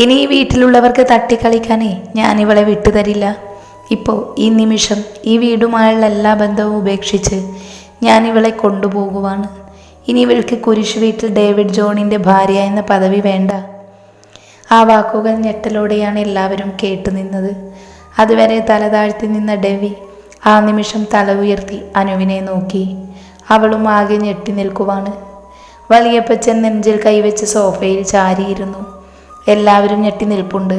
ഇനി ഈ വീട്ടിലുള്ളവർക്ക് തട്ടിക്കളിക്കാനേ ഞാൻ ഇവളെ വിട്ടുതരില്ല. ഇപ്പോൾ ഈ നിമിഷം ഈ വീടുമായുള്ള എല്ലാ ബന്ധവും ഉപേക്ഷിച്ച് ഞാൻ ഇവളെ കൊണ്ടുപോകുവാണ്. ഇനി ഇവൾക്ക് കുരിശ് വീട്ടിൽ ഡേവിഡ് ജോണിന്റെ ഭാര്യ എന്ന പദവി വേണ്ട. ആ വാക്കുകൾ ഞെട്ടലോടെയാണ് എല്ലാവരും കേട്ടുനിന്നത് അതുവരെ തലതാഴ്ത്തി നിന്ന ഡെവി ആ നിമിഷം തല ഉയർത്തി അനുവിനെ നോക്കി. അവളും ആകെ ഞെട്ടി നിൽക്കുവാണ്. വലിയപ്പച്ചൻ നെഞ്ചിൽ കൈവച്ച് സോഫയിൽ ചാരിയിരുന്നു. എല്ലാവരും ഞെട്ടി നിൽപ്പുണ്ട്.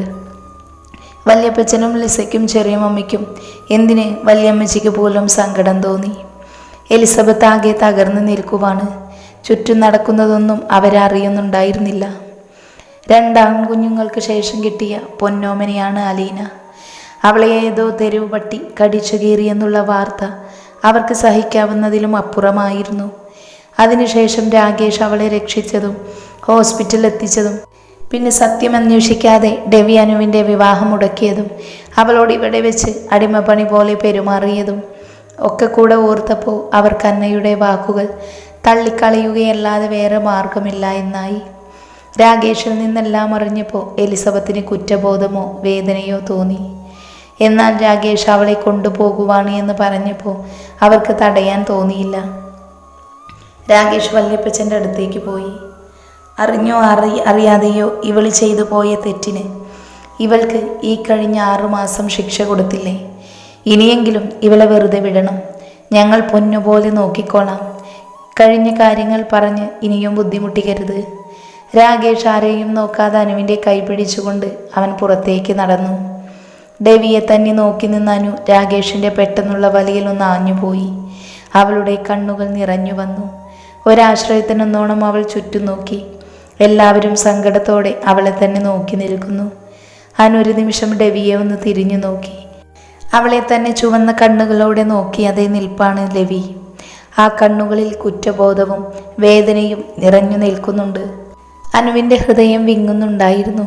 വല്യപ്പച്ചനും ലിസയ്ക്കും ചെറിയ മമ്മിക്കും എന്തിന് വല്യമ്മച്ചിക്ക് പോലും സങ്കടം തോന്നി? എലിസബത്ത് ആകെ തകർന്നു നിൽക്കുവാണ്. ചുറ്റും നടക്കുന്നതൊന്നും അവരറിയുന്നുണ്ടായിരുന്നില്ല. രണ്ടാം കുഞ്ഞുങ്ങൾക്ക് ശേഷം കിട്ടിയ പൊന്നോമനയാണ് അലീന. അവളെ ഏതോ തെരുവ് പട്ടി കടിച്ചു കീറിയെന്നുള്ള വാർത്ത അവർക്ക് സഹിക്കാവുന്നതിലും അപ്പുറമായിരുന്നു. അതിനുശേഷം രാകേഷ് അവളെ രക്ഷിച്ചതും ഹോസ്പിറ്റലിൽ എത്തിച്ചതും പിന്നെ സത്യം അന്വേഷിക്കാതെ ഡെവി അനുവിന്റെ വിവാഹം മുടക്കിയതും അവളോട് ഇവിടെ വെച്ച് അടിമപ്പണി പോലെ പെരുമാറിയതും ഒക്കെ കൂടെ ഓർത്തപ്പോൾ അവർക്ക് അന്നയുടെ വാക്കുകൾ തള്ളിക്കളയുകയല്ലാതെ വേറെ മാർഗമില്ല എന്നായി. രാകേഷിൽ നിന്നെല്ലാം അറിഞ്ഞപ്പോൾ എലിസബത്തിന് കുറ്റബോധമോ വേദനയോ തോന്നി. എന്നാൽ രാകേഷ് അവളെ കൊണ്ടുപോകുവാണ് എന്ന് പറഞ്ഞപ്പോൾ അവർക്ക് തടയാൻ തോന്നിയില്ല. രാകേഷ് വല്യപ്പച്ചന്റെ അടുത്തേക്ക് പോയി. അറിഞ്ഞോ അറി അറിയാതെയോ ഇവൾ ചെയ്തു പോയ തെറ്റിന്. ഇവൾക്ക് ഈ കഴിഞ്ഞ ആറുമാസം ശിക്ഷ കൊടുത്തില്ലേ. ഇനിയെങ്കിലും ഇവളെ വെറുതെ വിടണം. ഞങ്ങൾ പൊന്നുപോലെ നോക്കിക്കോളാം. കഴിഞ്ഞ കാര്യങ്ങൾ പറഞ്ഞ് ഇനിയും ബുദ്ധിമുട്ടിക്കരുത്. രാകേഷ് ആരെയും നോക്കാതെ അനുവിന്റെ കൈ പിടിച്ചുകൊണ്ട് അവൻ പുറത്തേക്ക് നടന്നു. ദേവിയെ തന്നെ നോക്കി നിന്ന അനു രാകേഷിന്റെ പെട്ടെന്നുള്ള വലിയിലൊന്ന് ആഞ്ഞുപോയി അവളുടെ കണ്ണുകൾ നിറഞ്ഞു വന്നു. ഒരാശ്രയത്തിനൊന്നോണം അവൾ ചുറ്റും നോക്കി. എല്ലാവരും സങ്കടത്തോടെ അവളെ തന്നെ നോക്കി നിൽക്കുന്നു. അവൻ ഒരു നിമിഷം ഡെവിയെ ഒന്ന് തിരിഞ്ഞു നോക്കി. അവളെ തന്നെ ചുവന്ന കണ്ണുകളോടെ നോക്കി അതേ നിൽപ്പാണ് ലവി. ആ കണ്ണുകളിൽ കുറ്റബോധവും വേദനയും നിറഞ്ഞു നിൽക്കുന്നുണ്ട്. അനുവിന്റെ ഹൃദയം വിങ്ങുന്നുണ്ടായിരുന്നു.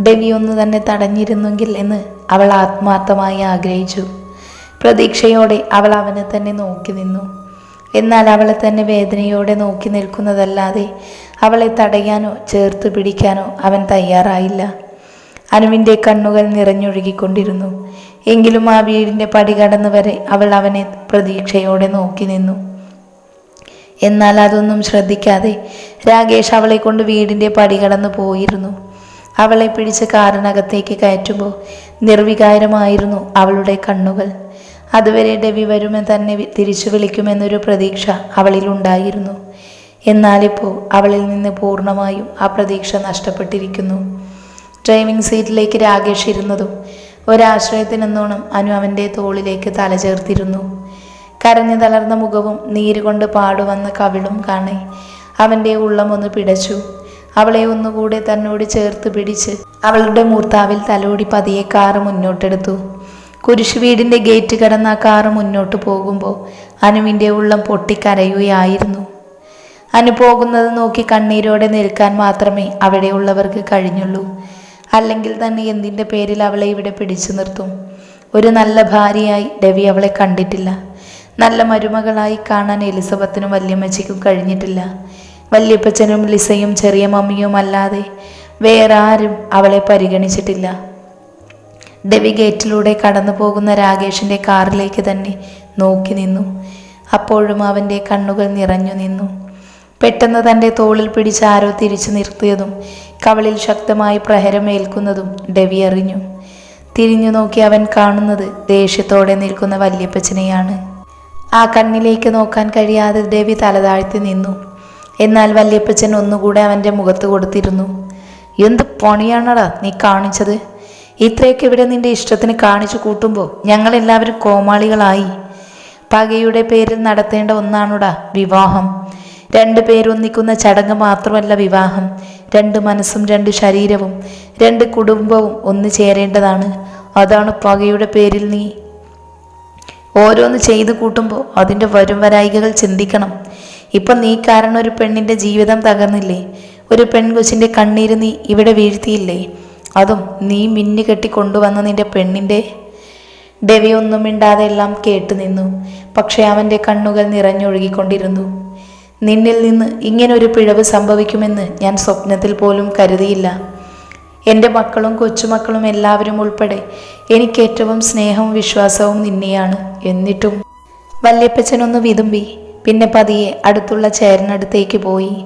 ഡെവി ഒന്ന് തന്നെ തടഞ്ഞിരുന്നെങ്കിൽ എന്ന് അവൾ ആത്മാർത്ഥമായി ആഗ്രഹിച്ചു. പ്രതീക്ഷയോടെ അവൾ അവനെ തന്നെ നോക്കി നിന്നു. എന്നാൽ അവളെ തന്നെ വേദനയോടെ നോക്കി നിൽക്കുന്നതല്ലാതെ അവളെ തടയാനോ ചേർത്ത് പിടിക്കാനോ അവൻ തയ്യാറായില്ല. അനുവിന്റെ കണ്ണുകൾ നിറഞ്ഞൊഴുകിക്കൊണ്ടിരുന്നു. എങ്കിലും ആ വീടിന്റെ പടി കടന്നു വരെ അവൾ അവനെ പ്രതീക്ഷയോടെ നോക്കി നിന്നു. എന്നാൽ അതൊന്നും ശ്രദ്ധിക്കാതെ രാകേഷ് അവളെ കൊണ്ട് വീടിന്റെ പടി കടന്നു പോയിരുന്നു. അവളെ പിടിച്ച് കാറിനകത്തേക്ക് കയറ്റുമ്പോൾ നിർവികാരമായിരുന്നു അവളുടെ കണ്ണുകൾ. അതുവരെ ഡെവി വരുമെന്ന് തന്നെ തിരിച്ചു വിളിക്കുമെന്നൊരു പ്രതീക്ഷ അവളിലുണ്ടായിരുന്നു. എന്നാലിപ്പോൾ അവളിൽ നിന്ന് പൂർണമായും ആ പ്രതീക്ഷ നഷ്ടപ്പെട്ടിരിക്കുന്നു. ഡ്രൈവിംഗ് സീറ്റിലേക്ക് രാകേഷ് ഇരുന്നതും ഒരാശ്രയത്തിനെന്നോണം അനു അവന്റെ തോളിലേക്ക് തല ചേർത്തിരുന്നു കരഞ്ഞു തളർന്ന മുഖവും നീരുകൊണ്ട് പാടുവന്ന കവിളും കാണെ അവന്റെ ഉള്ളമൊന്ന് പിടച്ചു. അവളെ ഒന്നുകൂടെ തന്നോട് ചേർത്ത് പിടിച്ച് അവളുടെ മൂർത്താവിൽ തലോടി പതിയെ കാറ് മുന്നോട്ടെടുത്തു. കുരിശ് വീടിന്റെ ഗേറ്റ് കടന്ന ആ കാറ് മുന്നോട്ട് പോകുമ്പോൾ അനുവിന്റെ ഉള്ളം പൊട്ടിക്കരയുകയായിരുന്നു. അനു പോകുന്നത് നോക്കി കണ്ണീരോടെ നിൽക്കാൻ മാത്രമേ അവിടെയുള്ളവർക്ക് കഴിഞ്ഞുള്ളൂ. അല്ലെങ്കിൽ തന്നെ എന്തിന്റെ പേരിൽ അവളെ ഇവിടെ പിടിച്ചു നിർത്തും? ഒരു നല്ല ഭാര്യയായി ഡെവി അവളെ കണ്ടിട്ടില്ല. നല്ല മരുമകളായി കാണാൻ എലിസബത്തിനും വല്യമ്മച്ചിക്കും കഴിഞ്ഞിട്ടില്ല. വല്യപ്പച്ചനും ലിസയും ചെറിയ മമ്മിയും അല്ലാതെ വേറെ ആരും അവളെ പരിഗണിച്ചിട്ടില്ല. ഡെവി ഗേറ്റിലൂടെ കടന്നു പോകുന്ന രാകേഷിന്റെ കാറിലേക്ക് തന്നെ നോക്കി നിന്നു. അപ്പോഴും അവന്റെ കണ്ണുകൾ നിറഞ്ഞു നിന്നു. പെട്ടെന്ന് തന്റെ തോളിൽ പിടിച്ച് ആരോ തിരിച്ചു നിർത്തിയതും കവളിൽ ശക്തമായി പ്രഹരമേൽക്കുന്നതും ഡെവി അറിഞ്ഞു. തിരിഞ്ഞു നോക്കി അവൻ കാണുന്നത് ദേഷ്യത്തോടെ നിൽക്കുന്ന വല്യപ്പച്ചനെയാണ്. ആ കണ്ണിലേക്ക് നോക്കാൻ കഴിയാതെ ദേവി തലതാഴ്ത്തി നിന്നു. എന്നാൽ വല്യപ്പച്ചൻ ഒന്നുകൂടെ അവന്റെ മുഖത്ത് കൊടുത്തിരുന്നു. എന്ത് പണിയാണടാ നീ കാണിച്ചത്? ഇത്രയൊക്കെ ഇവിടെ നിന്റെ ഇഷ്ടത്തിന് കാണിച്ചു കൂട്ടുമ്പോൾ ഞങ്ങളെല്ലാവരും കോമാളികളായി. പകയുടെ പേരിൽ നടത്തേണ്ട ഒന്നാണുടാ വിവാഹം? രണ്ട് പേരൊന്നിക്കുന്ന ചടങ്ങ് മാത്രമല്ല വിവാഹം. രണ്ട് മനസ്സും രണ്ട് ശരീരവും രണ്ട് കുടുംബവും ഒന്നു ചേരേണ്ടതാണ്. അതാണ് പകയുടെ പേരിൽ നീ ഓരോന്ന് ചെയ്തു കൂട്ടുമ്പോൾ അതിന്റെ വരും വരായികകൾ ചിന്തിക്കണം. ഇപ്പം നീ കാരണം ഒരു പെണ്ണിന്റെ ജീവിതം തകർന്നില്ലേ? ഒരു പെൺകൊച്ചിന്റെ കണ്ണീര് നീ ഇവിടെ വീഴ്ത്തിയില്ലേ? അതും നീ മിന്നു കെട്ടി കൊണ്ടുവന്ന നിന്റെ പെണ്ണിന്റെ ഡെവി ഒന്നും മിണ്ടാതെ എല്ലാം കേട്ടു നിന്നു പക്ഷേ അവന്റെ കണ്ണുകൾ നിറഞ്ഞൊഴുകിക്കൊണ്ടിരുന്നു. നിന്നിൽ നിന്ന് ഇങ്ങനൊരു പിഴവ് സംഭവിക്കുമെന്ന് ഞാൻ സ്വപ്നത്തിൽ പോലും കരുതിയില്ല. എന്റെ മക്കളും കൊച്ചുമക്കളും എല്ലാവരും ഉൾപ്പെടെ എനിക്ക് ഏറ്റവും സ്നേഹവും വിശ്വാസവും നിന്നെയാണ്. എന്നിട്ടും വല്യപ്പച്ചനൊന്ന് വിതുമ്പി പിന്നെ പതിയെ അടുത്തുള്ള ചേരനടുത്തേക്ക് പോയി.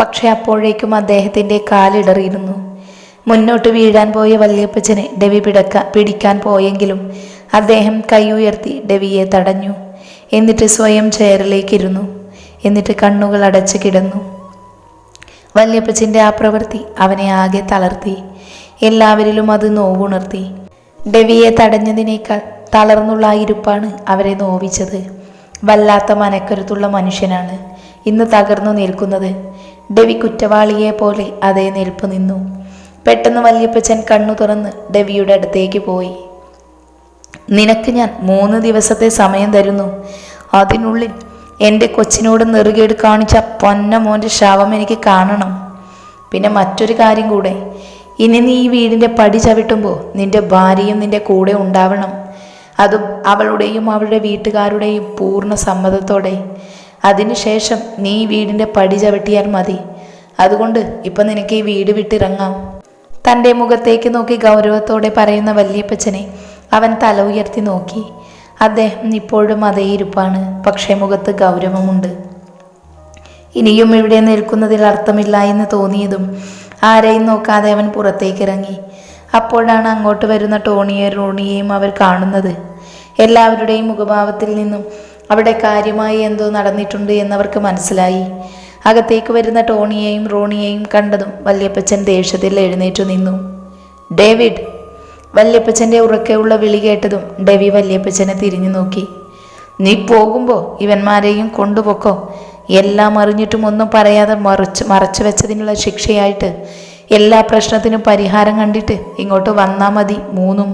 പക്ഷേ അപ്പോഴേക്കും അദ്ദേഹത്തിന്റെ കാലിടറിയിരുന്നു. മുന്നോട്ട് വീഴാൻ പോയ വല്യപ്പച്ചനെ ഡെവി പിടക്ക പിടിക്കാൻ പോയെങ്കിലും അദ്ദേഹം കൈ ഉയർത്തി ഡെവിയെ തടഞ്ഞു. എന്നിട്ട് സ്വയം ചെയറിലേക്കിരുന്നു എന്നിട്ട് കണ്ണുകൾ അടച്ചു കിടന്നു. വല്യപ്പച്ചന്റെ ആ പ്രവൃത്തി അവനെ ആകെ തളർത്തി. എല്ലാവരിലും അത് നോവുണർത്തി. ഡെവിയെ തടഞ്ഞതിനേക്കാൾ തളർന്നുള്ള ആ ഇരുപ്പാണ് അവരെ നോവിച്ചത്. വല്ലാത്ത മനക്കരുത്തുള്ള മനുഷ്യനാണ്. ഇന്ന് തകർന്നു നിൽക്കുന്നത്. ഡെവി കുറ്റവാളിയെ പോലെ അതേ നിൽപ്പ് നിന്നു. പെട്ടെന്ന് വല്യപ്പച്ചൻ കണ്ണു തുറന്ന് ഡെവിയുടെ അടുത്തേക്ക് പോയി. നിനക്ക് ഞാൻ മൂന്ന് ദിവസത്തെ സമയം തരുന്നു. അതിനുള്ളിൽ എന്റെ കൊച്ചിനോട് നെറുകേട് കാണിച്ച പൊന്ന മോന്റെ ശവം എനിക്ക് കാണണം. പിന്നെ മറ്റൊരു കാര്യം കൂടെ. ഇനി നീ ഈ വീടിന്റെ പടി ചവിട്ടുമ്പോൾ നിന്റെ ഭാര്യയും നിന്റെ കൂടെ ഉണ്ടാവണം. അതും അവളുടെയും അവളുടെ വീട്ടുകാരുടെയും പൂർണ സമ്മതത്തോടെ. അതിനുശേഷം നീ വീടിന്റെ പടി ചവിട്ടിയാൽ മതി. അതുകൊണ്ട് ഇപ്പം നിനക്ക് ഈ വീട് വിട്ടിറങ്ങാം. തന്റെ മുഖത്തേക്ക് നോക്കി ഗൗരവത്തോടെ പറയുന്ന വല്യപ്പച്ചനെ അവൻ തല ഉയർത്തി നോക്കി. അദ്ദേഹം ഇപ്പോഴും അതേ ഇരിപ്പാണ് പക്ഷേ മുഖത്ത് ഗൗരവമുണ്ട്. ഇനിയും ഇവിടെ നിൽക്കുന്നതിൽ അർത്ഥമില്ല എന്ന് തോന്നിയതും ആരെയും നോക്കാതെ അവൻ പുറത്തേക്ക് ഇറങ്ങി അപ്പോഴാണ് അങ്ങോട്ട് വരുന്ന ടോണിയെ റോണിയെയും അവർ കാണുന്നത്. എല്ലാവരുടെയും മുഖഭാവത്തിൽ നിന്നും അവിടെ കാര്യമായി എന്തോ നടന്നിട്ടുണ്ട് എന്നവർക്ക് മനസ്സിലായി. അകത്തേക്ക് വരുന്ന ടോണിയെയും റോണിയെയും കണ്ടതും വല്യപ്പച്ചൻ ദേഷ്യത്തിൽ എഴുന്നേറ്റു നിന്നു. ഡേവിഡ്! വല്യപ്പച്ചന്റെ ഉറക്കെയുള്ള വിളി കേട്ടതും ഡെവി വല്യപ്പച്ചനെ തിരിഞ്ഞു നോക്കി. നീ പോകുമ്പോൾ ഇവന്മാരെയും കൊണ്ടുപോക്കോ. എല്ലാം അറിഞ്ഞിട്ടും ഒന്നും പറയാതെ മറിച്ച് മറച്ചു വെച്ചതിനുള്ള ശിക്ഷയായിട്ട് എല്ലാ പ്രശ്നത്തിനും പരിഹാരം കണ്ടിട്ട് ഇങ്ങോട്ട് വന്നാൽ മതി മൂന്നും.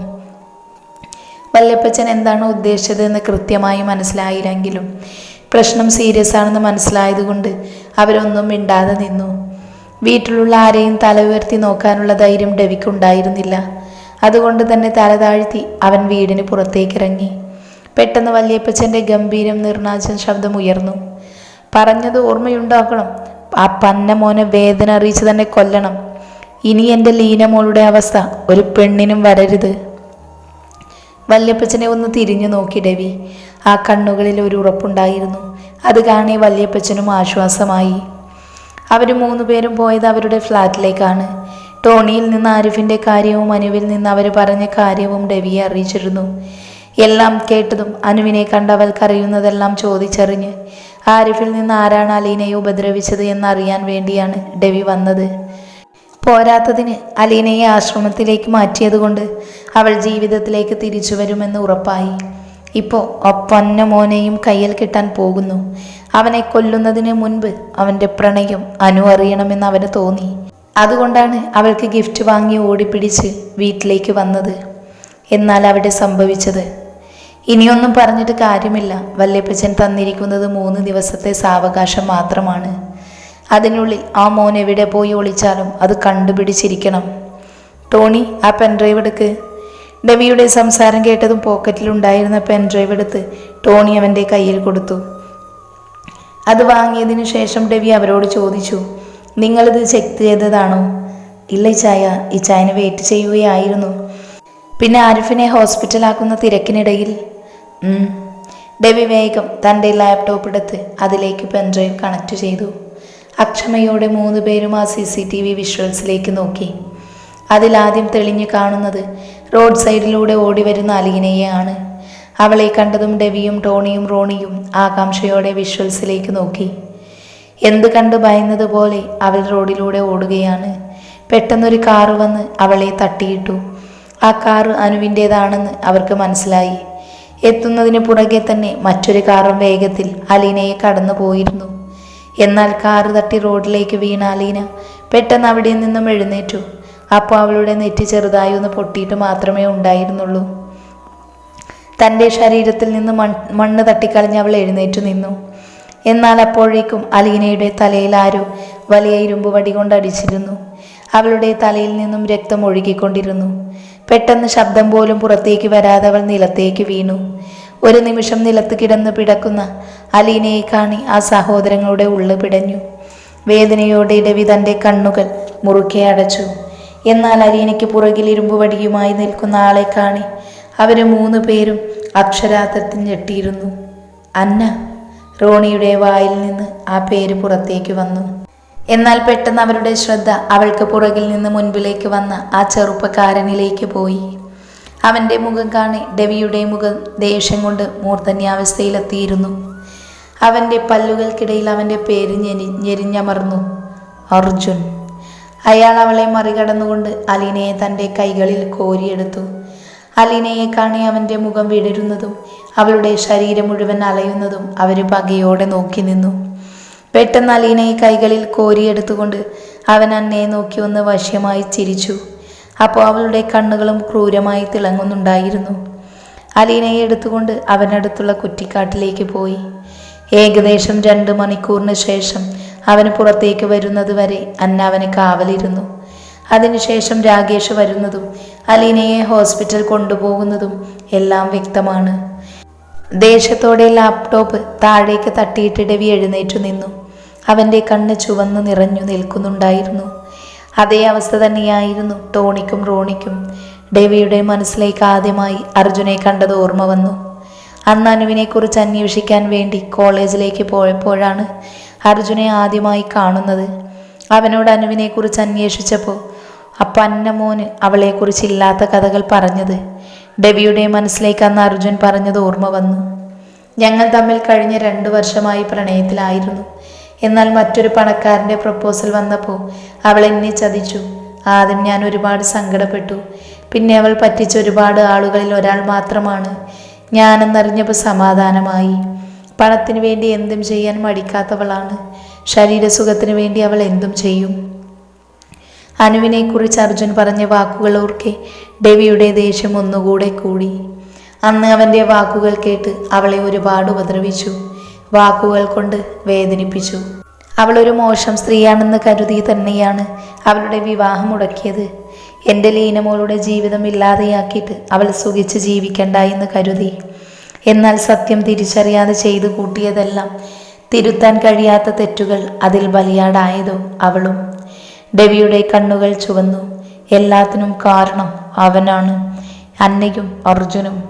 വല്യപ്പച്ചൻ എന്താണ് ഉദ്ദേശിച്ചതെന്ന് കൃത്യമായി മനസ്സിലായില്ലെങ്കിലും പ്രശ്നം സീരിയസ് ആണെന്ന് മനസ്സിലായതുകൊണ്ട് അവരൊന്നും മിണ്ടാതെ നിന്നു. വീട്ടിലുള്ള ആരെയും തല ഉയർത്തി നോക്കാനുള്ള ധൈര്യം ഡെവിക്കുണ്ടായിരുന്നില്ല അതുകൊണ്ട് തന്നെ തല താഴ്ത്തി അവൻ വീടിന് പുറത്തേക്കിറങ്ങി. പെട്ടെന്ന് വല്യപ്പച്ചന്റെ ഗംഭീരം നിർണാചൻ ശബ്ദം ഉയർന്നു പറഞ്ഞത് ഓർമ്മയുണ്ടാക്കണം ആ പന്ന മോനെ വേദന അറിയിച്ച് തന്നെ കൊല്ലണം. ഇനി എന്റെ ലീനമോളുടെ അവസ്ഥ ഒരു പെണ്ണിനും വരരുത്. വല്യപ്പച്ചനെ ഒന്ന് തിരിഞ്ഞു നോക്കി ഡെവി ആ കണ്ണുകളിൽ ഒരു ഉറപ്പുണ്ടായിരുന്നു. അത് കാണി വല്യപ്പച്ചനും ആശ്വാസമായി. അവർ മൂന്നുപേരും പോയത് അവരുടെ ഫ്ലാറ്റിലേക്കാണ്. ടോണിയിൽ നിന്ന് ആരിഫിന്റെ കാര്യവും അനുവിൽ നിന്ന് അവർ പറഞ്ഞ കാര്യവും ഡെവിയെ അറിയിച്ചിരുന്നു. എല്ലാം കേട്ടതും അനുവിനെ കണ്ടവൾക്കറിയുന്നതെല്ലാം ചോദിച്ചറിഞ്ഞ് ആരിഫിൽ നിന്ന് ആരാണ് അലീനയെ ഉപദ്രവിച്ചത് എന്നറിയാൻ വേണ്ടിയാണ് ഡെവി വന്നത്. പോരാത്തതിന് അലീനയെ ആശ്രമത്തിലേക്ക് മാറ്റിയതുകൊണ്ട് അവൾ ജീവിതത്തിലേക്ക് തിരിച്ചു വരുമെന്ന് ഉറപ്പായി. ഇപ്പോൾ ഒപ്പന്ന മോനെയും കയ്യിൽ കിട്ടാൻ പോകുന്നു. അവനെ കൊല്ലുന്നതിന് മുൻപ് അവന്റെ പ്രണയം അനു അറിയണമെന്ന് അവന് തോന്നി. അതുകൊണ്ടാണ് അവൾക്ക് ഗിഫ്റ്റ് വാങ്ങി ഓടിപ്പിടിച്ച് വീട്ടിലേക്ക് വന്നത്. എന്നാൽ അവിടെ സംഭവിച്ചത്. ഇനിയൊന്നും പറഞ്ഞിട്ട് കാര്യമില്ല. വല്യപ്പച്ചൻ തന്നിരിക്കുന്നത് മൂന്ന് ദിവസത്തെ സാവകാശം മാത്രമാണ്. അതിനുള്ളിൽ ആ മോൻ എവിടെ പോയി ഒളിച്ചാലും അത് കണ്ടുപിടിച്ചിരിക്കണം. ടോണി ആ പെൻഡ്രൈവ് എടുക്ക്. ഡെവിയുടെ സംസാരം കേട്ടതും പോക്കറ്റിലുണ്ടായിരുന്ന പെൻഡ്രൈവ് എടുത്ത് ടോണി അവന്റെ കയ്യിൽ കൊടുത്തു. അത് വാങ്ങിയതിനു ശേഷം ഡെവി അവരോട് ചോദിച്ചു നിങ്ങളിത് ചെക്ക് ചെയ്തതാണോ? ഇല്ല ചായ ഈ ചായന വെയിറ്റ് ചെയ്യുകയായിരുന്നു. പിന്നെ ആരിഫിനെ ഹോസ്പിറ്റലാക്കുന്ന തിരക്കിനിടയിൽ. ഡെവി വേഗം തന്റെ ലാപ്ടോപ്പ് എടുത്ത് അതിലേക്ക് പെൻഡ്രൈവ് കണക്ട് ചെയ്തു. അക്ഷമയോടെ മൂന്ന് പേരും ആ സി സി ടി വി വിഷ്വൽസിലേക്ക് നോക്കി. അതിലാദ്യം തെളിഞ്ഞു കാണുന്നത് റോഡ് സൈഡിലൂടെ ഓടി വരുന്ന അലീനയെയാണ്. അവളെ കണ്ടതും ഡെവിയും ടോണിയും റോണിയും ആകാംക്ഷയോടെ വിഷ്വൽസിലേക്ക് നോക്കി. എന്ത് കണ്ട് ഭയന്നതുപോലെ അവൾ റോഡിലൂടെ ഓടുകയാണ്. പെട്ടെന്നൊരു കാറ് വന്ന് അവളെ തട്ടിയിട്ടു. ആ കാറ് അനുവിന്റേതാണെന്ന് അവർക്ക് മനസ്സിലായി. എത്തുന്നതിന് പുറകെ തന്നെ മറ്റൊരു കാറും വേഗത്തിൽ അലീനയെ കടന്നു പോയിരുന്നു. എന്നാൽ കാറ് തട്ടി റോഡിലേക്ക് വീണ അലീന പെട്ടെന്ന് അവിടെ നിന്നും എഴുന്നേറ്റു. അപ്പോൾ അവളുടെ നെറ്റി ചെറുതായി ഒന്ന് പൊട്ടിയിട്ട് മാത്രമേ ഉണ്ടായിരുന്നുള്ളൂ. തന്റെ ശരീരത്തിൽ നിന്ന് മണ്ണ് തട്ടിക്കളഞ്ഞ് അവൾ എഴുന്നേറ്റു നിന്നു. എന്നാൽ അപ്പോഴേക്കും അലീനയുടെ തലയിൽ ആരോ വലിയ ഇരുമ്പ് വടി കൊണ്ടടിച്ചിരുന്നു. അവളുടെ തലയിൽ നിന്നും രക്തം ഒഴുകിക്കൊണ്ടിരുന്നു. പെട്ടെന്ന് ശബ്ദം പോലും പുറത്തേക്ക് വരാതെ അവൾ നിലത്തേക്ക് വീണു. ഒരു നിമിഷം നിലത്ത് കിടന്ന് പിടക്കുന്ന അലീനയെ കാണി ആ സഹോദരങ്ങളുടെ ഉള്ളു പിടഞ്ഞു. വേദനയോടെ രവി തന്റെ കണ്ണുകൾ മുറുക്കെ അടച്ചു. എന്നാൽ അലീനയ്ക്ക് പുറകിൽ ഇരുമ്പുവടിയുമായി നിൽക്കുന്ന ആളെ കാണി അവർ മൂന്ന് പേരും അക്ഷരാർത്ഥത്തിൽ ഞെട്ടിയിരുന്നു. അന്ന റോണിയുടെ വായിൽ നിന്ന് ആ പേര് പുറത്തേക്ക് വന്നു. എന്നാൽ പെട്ടെന്ന് അവരുടെ ശ്രദ്ധ അവൾക്ക് പുറകിൽ നിന്ന് മുൻപിലേക്ക് വന്ന ആ ചെറുപ്പക്കാരനിലേക്ക് പോയി. അവന്റെ മുഖം കാണി ഡെവിയുടെ മുഖം ദേഷ്യം കൊണ്ട് മൂർധന്യാവസ്ഥയിലെത്തിയിരുന്നു. അവന്റെ പല്ലുകൾക്കിടയിൽ അവന്റെ പേര് ഞെരി ഞെരിഞ്ഞമർന്നു. അർജുൻ. അയാൾ അവളെ മറികടന്നുകൊണ്ട് അലീനയെ തന്റെ കൈകളിൽ കോരിയെടുത്തു. അലീനയെ കാണി അവന്റെ മുഖം വിടരുന്നതും അവളുടെ ശരീരം മുഴുവൻ അലയുന്നതും അവർ പകയോടെ നോക്കി നിന്നു. പെട്ടെന്ന് അലീനയെ കൈകളിൽ കോരിയെടുത്തുകൊണ്ട് അവൻ അന്നയെ നോക്കി ഒന്ന് വശ്യമായി ചിരിച്ചു. അപ്പോൾ അവളുടെ കണ്ണുകളും ക്രൂരമായി തിളങ്ങുന്നുണ്ടായിരുന്നു. അലീനയെ എടുത്തുകൊണ്ട് അവനടുത്തുള്ള കുറ്റിക്കാട്ടിലേക്ക് പോയി. ഏകദേശം രണ്ട് മണിക്കൂറിന് ശേഷം അവന് പുറത്തേക്ക് വരുന്നത് വരെ അന്ന അവന് കാവലിരുന്നു. അതിനുശേഷം രാകേഷ് വരുന്നതും അലീനയെ ഹോസ്പിറ്റൽ കൊണ്ടുപോകുന്നതും എല്ലാം വ്യക്തമാണ്. ദേഷ്യത്തോടെ ലാപ്ടോപ്പ് താഴേക്ക് തട്ടിയിട്ടിടവി എഴുന്നേറ്റു നിന്നു. അവന്റെ കണ്ണ് ചുവന്നു നിറഞ്ഞു നിൽക്കുന്നുണ്ടായിരുന്നു. അതേ അവസ്ഥ തന്നെയായിരുന്നു ടോണിക്കും റോണിക്കും. ഡെവിയുടെ മനസ്സിലേക്ക് ആദ്യമായി അർജുനെ കണ്ടത് ഓർമ്മ വന്നു. അന്ന് അനുവിനെക്കുറിച്ച് അന്വേഷിക്കാൻ വേണ്ടി കോളേജിലേക്ക് പോയപ്പോഴാണ് അർജുനെ ആദ്യമായി കാണുന്നത്. അവനോട് അനുവിനെക്കുറിച്ച് അന്വേഷിച്ചപ്പോൾ അപ്പ അന്നമോന് അവളെക്കുറിച്ച് ഇല്ലാത്ത കഥകൾ പറഞ്ഞത്. ഡെബിയുടെ മനസ്സിലേക്ക് അന്ന് അർജുൻ പറഞ്ഞത് ഓർമ്മ വന്നു. ഞങ്ങൾ തമ്മിൽ കഴിഞ്ഞ രണ്ടു വർഷമായി പ്രണയത്തിലായിരുന്നു. എന്നാൽ മറ്റൊരു പണക്കാരന്റെ പ്രപ്പോസൽ വന്നപ്പോൾ അവൾ എന്നെ ചതിച്ചു. ആദ്യം ഞാൻ ഒരുപാട് സങ്കടപ്പെട്ടു. പിന്നെ അവൾ പറ്റിച്ച ഒരുപാട് ആളുകളിൽ ഒരാൾ മാത്രമാണ് ഞാനെന്നറിഞ്ഞപ്പോൾ സമാധാനമായി. പണത്തിന് വേണ്ടി എന്തും ചെയ്യാൻ മടിക്കാത്തവളാണ്. ശരീരസുഖത്തിന് വേണ്ടി അവൾ എന്തും ചെയ്യും. അനുവിനെക്കുറിച്ച് അർജുൻ പറഞ്ഞ വാക്കുകൾ ഓർക്കെ. ഡെവിയുടെ ദേഷ്യം ഒന്നുകൂടെ കൂടി. അന്ന് അവന്റെ വാക്കുകൾ കേട്ട് അവളെ ഒരുപാട് ഉപദ്രവിച്ചു. വാക്കുകൾ കൊണ്ട് വേദനിപ്പിച്ചു. അവളൊരു മോശം സ്ത്രീയാണെന്ന് കരുതി തന്നെയാണ് അവളുടെ വിവാഹം മുടക്കിയത്. എന്റെ ലീനമോളുടെ ജീവിതം ഇല്ലാതെയാക്കിയിട്ട് അവൾ സുഖിച്ച് ജീവിക്കണ്ട എന്ന് കരുതി. എന്നാൽ സത്യം തിരിച്ചറിയാതെ ചെയ്തു കൂട്ടിയതെല്ലാം തിരുത്താൻ കഴിയാത്ത തെറ്റുകൾ അതിൽ ബലിയാടായതും അവളും. ഡെവിയുടെ കണ്ണുകൾ ചുവന്നു. എല്ലാത്തിനും കാരണം അവനാണ്. അന്നയും അർജുനും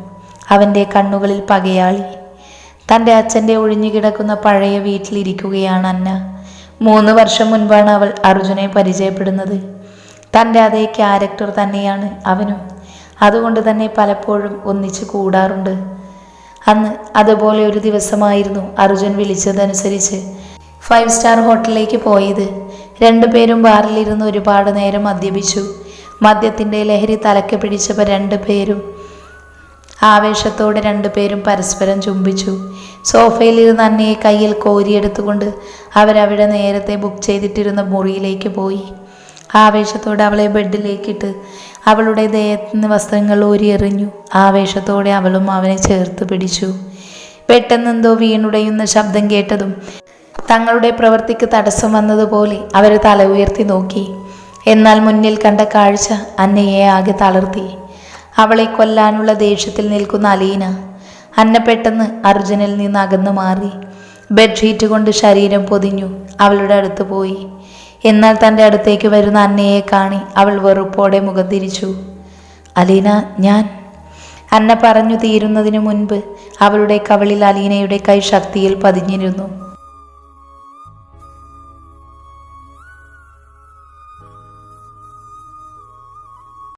അവന്റെ കണ്ണുകളിൽ പകയാളി. തന്റെ അച്ഛന്റെ ഒഴിഞ്ഞുകിടക്കുന്ന പഴയ വീട്ടിലിരിക്കുകയാണ് അന്ന. മൂന്ന് വർഷം മുൻപാണ് അവൾ അർജുനെ പരിചയപ്പെടുന്നത്. തന്റെ അതേ ക്യാരക്ടർ തന്നെയാണ് അവനും. അതുകൊണ്ട് തന്നെ പലപ്പോഴും ഒന്നിച്ച് കൂടാറുണ്ട്. അന്ന് അതുപോലെ ഒരു ദിവസമായിരുന്നു അർജുൻ വിളിച്ചതനുസരിച്ച് ഫൈവ് സ്റ്റാർ ഹോട്ടലിലേക്ക് പോയത്. രണ്ടുപേരും ബാറിലിരുന്ന് ഒരുപാട് നേരം മദ്യപിച്ചു. മദ്യത്തിന്റെ ലഹരി തലക്ക് പിടിച്ചപ്പോൾ രണ്ടുപേരും ആവേശത്തോടെ രണ്ടുപേരും പരസ്പരം ചുംബിച്ചു. സോഫയിലിരുന്ന് അന്നയെ കയ്യിൽ കോരിയെടുത്തുകൊണ്ട് അവരവിടെ നേരത്തെ ബുക്ക് ചെയ്തിട്ടിരുന്ന മുറിയിലേക്ക് പോയി. ആവേശത്തോടെ അവളെ ബെഡിലേക്കിട്ട് അവളുടെ ദേഹത്തിന് വസ്ത്രങ്ങൾ ഊരിയെറിഞ്ഞു. ആവേശത്തോടെ അവളും അവനെ ചേർത്ത് പിടിച്ചു. പെട്ടെന്നെന്തോ വീണുടയുന്ന ശബ്ദം കേട്ടതും തങ്ങളുടെ പ്രവൃത്തിക്ക് തടസ്സം വന്നതുപോലെ അവർ തല ഉയർത്തി നോക്കി. എന്നാൽ മുന്നിൽ കണ്ട കാഴ്ച അന്നയെ ആകെ തളർത്തി. അവളെ കൊല്ലാനുള്ള ദേഷ്യത്തിൽ നിൽക്കുന്ന അലീന അന്ന പെട്ടെന്ന് അർജുനിൽ നിന്ന് അകന്നു മാറി. ബെഡ്ഷീറ്റ് കൊണ്ട് ശരീരം പൊതിഞ്ഞു അവളുടെ അടുത്ത് പോയി. എന്നാൽ തന്റെ അടുത്തേക്ക് വരുന്ന അന്നയെ കാണി അവൾ വെറുപ്പോടെ മുഖം തിരിച്ചു അലീന ഞാൻ. അന്ന പറഞ്ഞു തീരുന്നതിന് മുൻപ് അവളുടെ കവളിൽ അലീനയുടെ കൈ ശക്തിയിൽ പതിഞ്ഞിരുന്നു.